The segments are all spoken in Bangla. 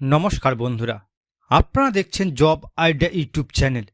নমস্কার বন্ধুরা। আপনারা দেখছেন জব আইডিয়া ইউটিউব চ্যানেল।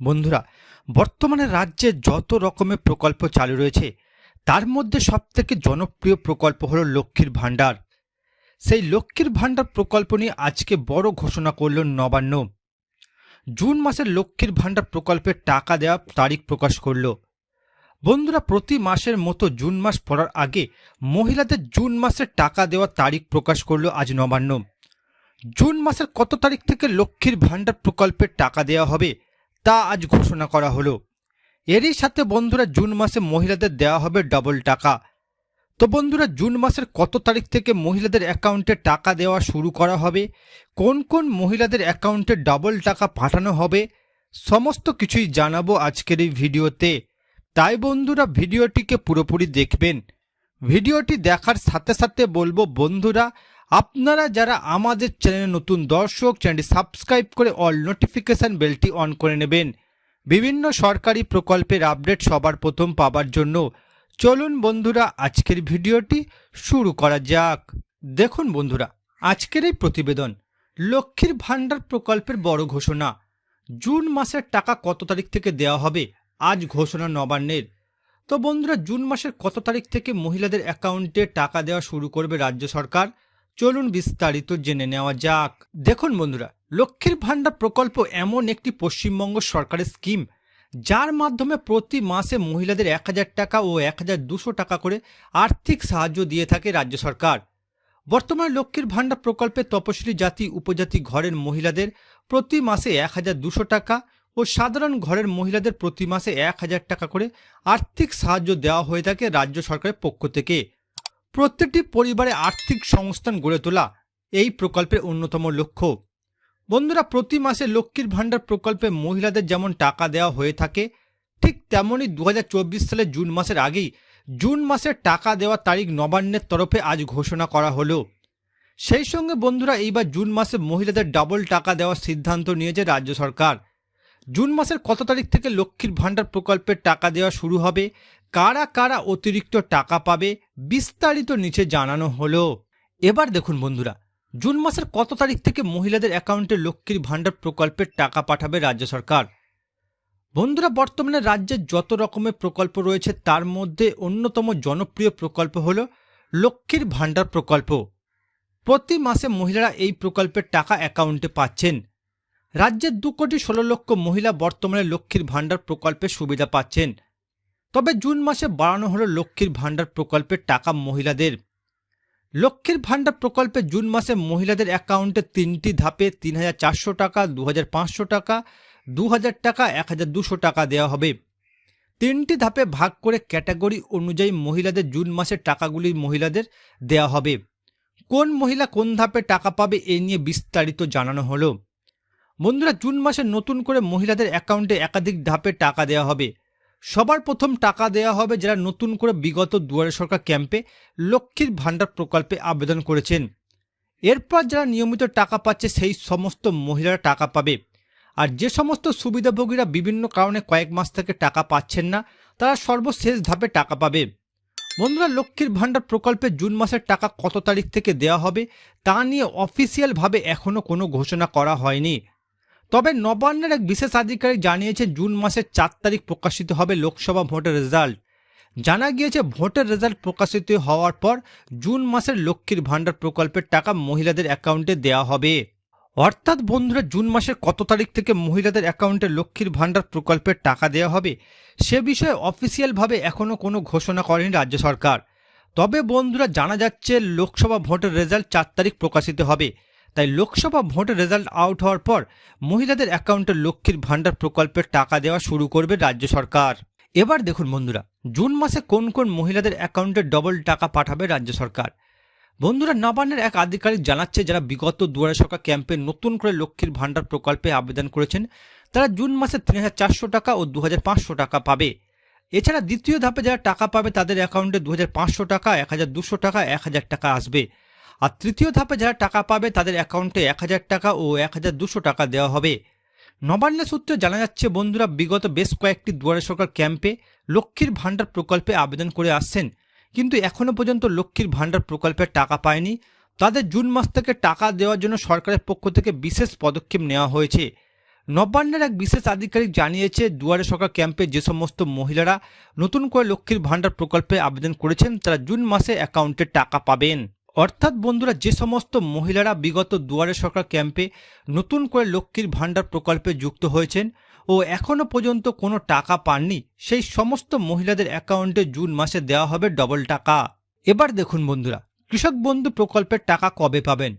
বন্ধুরা, বর্তমানে রাজ্যে যত রকমের প্রকল্প চালু রয়েছে, তার মধ্যে সবথেকে জনপ্রিয় প্রকল্প হলো লক্ষ্মীর ভাণ্ডার। সেই লক্ষ্মীর ভাণ্ডার প্রকল্প নিয়ে আজকে বড় ঘোষণা করল নবান্ন। জুন মাসের লক্ষ্মীর ভাণ্ডার প্রকল্পের টাকা দেওয়া তারিখ প্রকাশ করল। বন্ধুরা, প্রতি মাসের মতো জুন মাস পড়ার আগে মহিলাদের জুন মাসের টাকা দেওয়ার তারিখ প্রকাশ করল আজ নবান্ন। জুন মাসের কত তারিখ থেকে লক্ষ্মীর ভাণ্ডার প্রকল্পের টাকা দেওয়া হবে তা আজ ঘোষণা করা হলো। এরই সাথে বন্ধুরা জুন মাসে মহিলাদের দেওয়া হবে ডবল টাকা। তো বন্ধুরা, জুন মাসের কত তারিখ থেকে মহিলাদের অ্যাকাউন্টে টাকা দেওয়া শুরু করা হবে? কোন কোন মহিলাদের অ্যাকাউন্টে ডবল টাকা পাঠানো হবে? সমস্ত কিছুই জানাব আজকের এই ভিডিওতে। তাই বন্ধুরা, ভিডিওটিকে পুরোপুরি দেখবেন। ভিডিওটি দেখার সাথে সাথে বলব, বন্ধুরা আপনারা যারা আমাদের চ্যানেলে নতুন দর্শক, চ্যানেলটি সাবস্ক্রাইব করে অল নোটিফিকেশান বেলটি অন করে নেবেন। বিভিন্ন সরকারি প্রকল্পের আপডেট সবার প্রথম পাবার জন্য চলুন বন্ধুরা, আজকের ভিডিওটি শুরু করা যাক। দেখুন বন্ধুরা, আজকের এই প্রতিবেদন, লক্ষ্মীর ভাণ্ডার প্রকল্পের বড় ঘোষণা। জুন মাসের টাকা কত তারিখ থেকে দেওয়া হবে, আজ ঘোষণা নবান্নের। তো বন্ধুরা, জুন মাসের কত তারিখ থেকে মহিলাদের অ্যাকাউন্টে টাকা দেওয়া শুরু করবে রাজ্য সরকার? চলুন বিস্তারিত জেনে নেওয়া যাক। দেখুন বন্ধুরা, লক্ষ্মীর ভাণ্ডার প্রকল্প এমন একটি পশ্চিমবঙ্গ সরকারের স্কিম, যার মাধ্যমে প্রতি মাসে মহিলাদের এক হাজার টাকা ও এক হাজার দুশো টাকা করে আর্থিক সাহায্য দিয়ে থাকে রাজ্য সরকার। বর্তমানে লক্ষ্মীর ভাণ্ডার প্রকল্পে তপশিলি জাতি, উপজাতি ঘরের মহিলাদের প্রতি মাসে এক হাজার দুশো টাকা ও সাধারণ ঘরের মহিলাদের প্রতি মাসে এক হাজার টাকা করে আর্থিক সাহায্য দেওয়া হয়ে থাকে রাজ্য সরকারের পক্ষ থেকে। প্রত্যেকটি পরিবারে আর্থিক সংস্থান গড়ে তোলা এই প্রকল্পের অন্যতম লক্ষ্য। বন্ধুরা, প্রতি মাসে লক্ষ্মীর ভাণ্ডার প্রকল্পে মহিলাদের যেমন টাকা দেওয়া হয়ে থাকে, ঠিক তেমনই দু হাজার চব্বিশ সালে জুন মাসের আগেই জুন মাসের টাকা দেওয়া তারিখ নবান্নের তরফে আজ ঘোষণা করা হলো। সেই সঙ্গে বন্ধুরা, এইবার জুন মাসে মহিলাদের ডাবল টাকা দেওয়ার সিদ্ধান্ত নিয়েছে রাজ্য সরকার। জুন মাসের কত তারিখ থেকে লক্ষ্মীর ভাণ্ডার প্রকল্পের টাকা দেওয়া শুরু হবে? কারা কারা অতিরিক্ত টাকা পাবে? বিস্তারিত নিচে জানানো হলো। এবার দেখুন বন্ধুরা, জুন মাসের কত তারিখ থেকে মহিলাদের অ্যাকাউন্টে লক্ষ্মীর ভাণ্ডার প্রকল্পের টাকা পাঠাবে রাজ্য সরকার? বন্ধুরা, বর্তমানে রাজ্যের যত রকমের প্রকল্প রয়েছে, তার মধ্যে অন্যতম জনপ্রিয় প্রকল্প হল লক্ষ্মীর ভাণ্ডার প্রকল্প। প্রতি মাসে মহিলারা এই প্রকল্পের টাকা অ্যাকাউন্টে পাচ্ছেন। রাজ্যের দু কোটি ষোলো লক্ষ মহিলা বর্তমানে লক্ষ্মীর ভাণ্ডার প্রকল্পের সুবিধা পাচ্ছেন। তবে জুন মাসে বাড়ানো হলো লক্ষ্মীর ভাণ্ডার প্রকল্পের টাকা মহিলাদের। লক্ষ্মীর ভাণ্ডার প্রকল্পে জুন মাসে মহিলাদের অ্যাকাউন্টে তিনটি ধাপে তিন হাজার চারশো টাকা, দু হাজার পাঁচশো টাকা, দু হাজার টাকা, এক হাজার দুশো টাকা দেওয়া হবে। তিনটি ধাপে ভাগ করে ক্যাটাগরি অনুযায়ী মহিলাদের জুন মাসে টাকাগুলি মহিলাদের দেওয়া হবে। কোন মহিলা কোন ধাপে টাকা পাবে এ নিয়ে বিস্তারিত জানানো হলো। বন্ধুরা, জুন মাসে নতুন করে মহিলাদের অ্যাকাউন্টে একাধিক ধাপে টাকা দেওয়া হবে। সবার প্রথম টাকা দেওয়া হবে যারা নতুন করে বিগত দুয়ারে সরকার ক্যাম্পে লক্ষ্মীর ভাণ্ডার প্রকল্পে আবেদন করেছেন। এরপর যারা নিয়মিত টাকা পাচ্ছে, সেই সমস্ত মহিলারা টাকা পাবে। আর যে সমস্ত সুবিধাভোগীরা বিভিন্ন কারণে কয়েক মাস থেকে টাকা পাচ্ছেন না, তারা সর্বশেষ ধাপে টাকা পাবে। বন্ধুরা, লক্ষ্মীর ভাণ্ডার প্রকল্পে জুন মাসের টাকা কত তারিখ থেকে দেওয়া হবে, তা নিয়ে অফিসিয়ালভাবে এখনও কোনো ঘোষণা করা হয়নি। তবে নবান্নের এক বিশেষ আধিকারিক জানিয়েছে, জুন মাসের চার তারিখ প্রকাশিত হবে লোকসভা ভোটের রেজাল্ট। জানা গিয়েছে, ভোটের রেজাল্ট প্রকাশিত হওয়ার পর জুন মাসের লক্ষ্মীর ভাণ্ডার প্রকল্পের টাকা মহিলাদের অ্যাকাউন্টে দেওয়া হবে। অর্থাৎ বন্ধুরা, জুন মাসের কত তারিখ থেকে মহিলাদের অ্যাকাউন্টে লক্ষ্মীর ভাণ্ডার প্রকল্পের টাকা দেওয়া হবে, সে বিষয়ে অফিসিয়ালভাবে এখনও কোনো ঘোষণা করেনি রাজ্য সরকার। তবে বন্ধুরা, জানা যাচ্ছে, লোকসভা ভোটের রেজাল্ট চার তারিখ প্রকাশিত হবে। তাই লোকসভা ভোটের রেজাল্ট আউট হওয়ার পর মহিলাদের অ্যাকাউন্টে লক্ষ্মীর ভাণ্ডার প্রকল্পের টাকা দেওয়া শুরু করবে রাজ্য সরকার। এবার দেখুন বন্ধুরা, জুন মাসে কোন কোন মহিলাদের অ্যাকাউন্টে ডবল টাকা পাঠাবে রাজ্য সরকার? বন্ধুরা, নবান্নের এক আধিকারিক জানাচ্ছে, যারা বিগত দুয়ারে সরকার ক্যাম্পে নতুন করে লক্ষ্মীর ভাণ্ডার প্রকল্পে আবেদন করেছেন, তারা জুন মাসে তিন হাজার চারশো টাকা ও দু হাজার পাঁচশো টাকা পাবে। এছাড়া দ্বিতীয় ধাপে যারা টাকা পাবে, তাদের অ্যাকাউন্টে দু হাজার পাঁচশো টাকা, এক হাজার দুশো টাকা, এক হাজার টাকা আসবে। আর তৃতীয় ধাপে যারা টাকা পাবে তাদের অ্যাকাউন্টে এক হাজার টাকা ও এক হাজার দুশো টাকা দেওয়া হবে। নবান্ন সূত্রে জানা যাচ্ছে, বন্ধুরা বিগত বেশ কয়েকটি দুয়ারে সরকার ক্যাম্পে লক্ষ্মীর ভাণ্ডার প্রকল্পে আবেদন করে আসছেন। কিন্তু এখনও পর্যন্ত লক্ষ্মীর ভাণ্ডার প্রকল্পের টাকা পায়নি। তাদের জুন মাস থেকে টাকা দেওয়ার জন্য সরকারের পক্ষ থেকে বিশেষ পদক্ষেপ নেওয়া হয়েছে। নবান্নের এক বিশেষ আধিকারিক জানিয়েছে, দুয়ারে সরকার ক্যাম্পে যে সমস্ত মহিলারা নতুন করে লক্ষ্মীর ভাণ্ডার প্রকল্পে আবেদন করেছেন, তারা জুন মাসে অ্যাকাউন্টে টাকা পাবেন। অর্থাৎ বন্ধুরা, যে সমস্ত মহিলারা বিগত দুয়ারে সরকার ক্যাম্পে নতুন করে লক্ষ্মীর ভাণ্ডার প্রকল্পে যুক্ত হয়েছেন ও এখনও পর্যন্ত কোনো টাকা পাননি, সেই সমস্ত মহিলাদের অ্যাকাউন্টে জুন মাসে দেওয়া হবে ডবল টাকা। এবার দেখুন বন্ধুরা, কৃষক বন্ধু প্রকল্পের টাকা কবে পাবেন?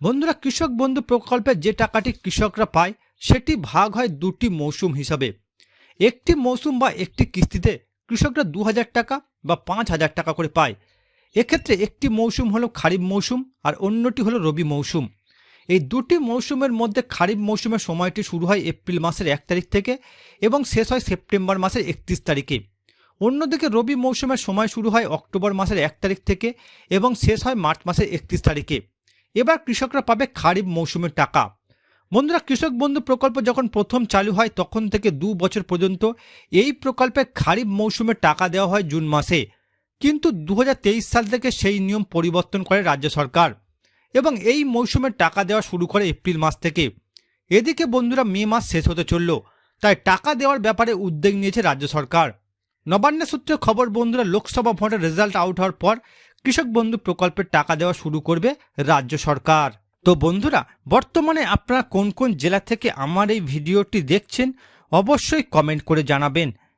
বন্ধুরা, কৃষক বন্ধু প্রকল্পে যে টাকাটি কৃষকরা পায়, সেটি ভাগ হয় দুটি মৌসুম হিসাবে। একটি মৌসুম বা একটি কিস্তিতে কৃষকরা দু হাজার টাকা বা পাঁচ হাজার টাকা করে পায়। এক্ষেত্রে একটি মৌসুম হলো খারিফ মৌসুম আর অন্যটি হলো রবি মৌসুম। এই দুটি মৌসুমের মধ্যে খারিফ মৌসুমের সময়টি শুরু হয় এপ্রিল মাসের এক তারিখ থেকে এবং শেষ হয় সেপ্টেম্বর মাসের একত্রিশ তারিখে। অন্যদিকে রবি মৌসুমের সময় শুরু হয় অক্টোবর মাসের এক তারিখ থেকে এবং শেষ হয় মার্চ মাসের একত্রিশ তারিখে। এবার কৃষকরা পাবে খারিফ মৌসুমের টাকা। বন্ধুরা, কৃষক বন্ধু প্রকল্প যখন প্রথম চালু হয়, তখন থেকে দু বছর পর্যন্ত এই প্রকল্পে খারিফ মৌসুমে টাকা দেওয়া হয় জুন মাসে। কিন্তু দু হাজার তেইশ সাল থেকে সেই নিয়ম পরিবর্তন করে রাজ্য সরকার এবং এই মৌসুমে টাকা দেওয়া শুরু করে এপ্রিল মাস থেকে। এদিকে বন্ধুরা, মে মাস শেষ হতে চলল, তাই টাকা দেওয়ার ব্যাপারে উদ্যোগ নিয়েছে রাজ্য সরকার। নবান্ন সূত্রে খবর, বন্ধুরা, লোকসভা ভোটের রেজাল্ট আউট হওয়ার পর কৃষক বন্ধু প্রকল্পের টাকা দেওয়া শুরু করবে রাজ্য সরকার। তো বন্ধুরা, বর্তমানে আপনারা কোন কোন জেলা থেকে আমার এই ভিডিওটি দেখছেন, অবশ্যই কমেন্ট করে জানাবেন।